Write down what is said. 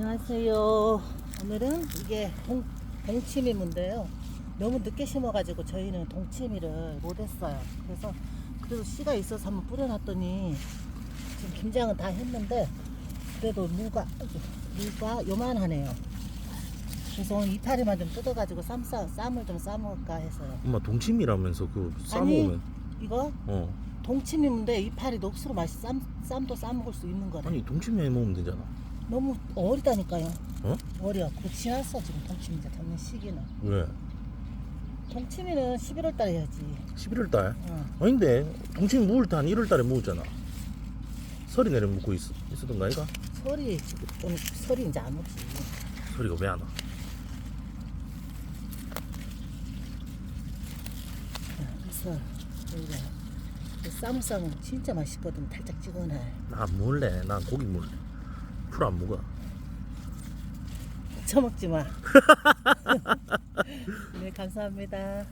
안녕하세요. 오늘은 이게 동, 동치미인데요. 너무 늦게 심어가지고 저희는 동치미를 못했어요. 그래서 그래도 씨가 있어서 한번 뿌려놨더니 지금 김장은 다 했는데 그래도 무가 무가 요만하네요. 그래서 오늘 이파리만 좀 뜯어가지고 쌈 싸, 쌈을 좀 싸먹을까 해서요. 엄마 동치미라면서 그 싸먹으면 이거 어 동치미인데 이파리 녹수로 맛이 쌈, 쌈도 싸먹을 수 있는 거래. 아니 동치미 해 먹으면 되잖아 너무 어리다니까요. 어? 어려. 곧 지났어 지금 동치미 이제 잡는 시기는. 왜 동치미는 11월 달에 해야지. 11월 달 어. 아닌데 동치미 먹을 때 한 1월 달에 먹었잖아 설이 내려 먹고 있, 있었던 거 아이가 설이 지금 좀 설이 이제 안 오지. 설이가 왜 안 와? 그래서 여기가 쌈을 싸면 진짜 맛있거든. 달짝지근해. 나안 먹을래 난 고기 먹을래 풀 안 먹어 처먹지 마. 네 감사합니다.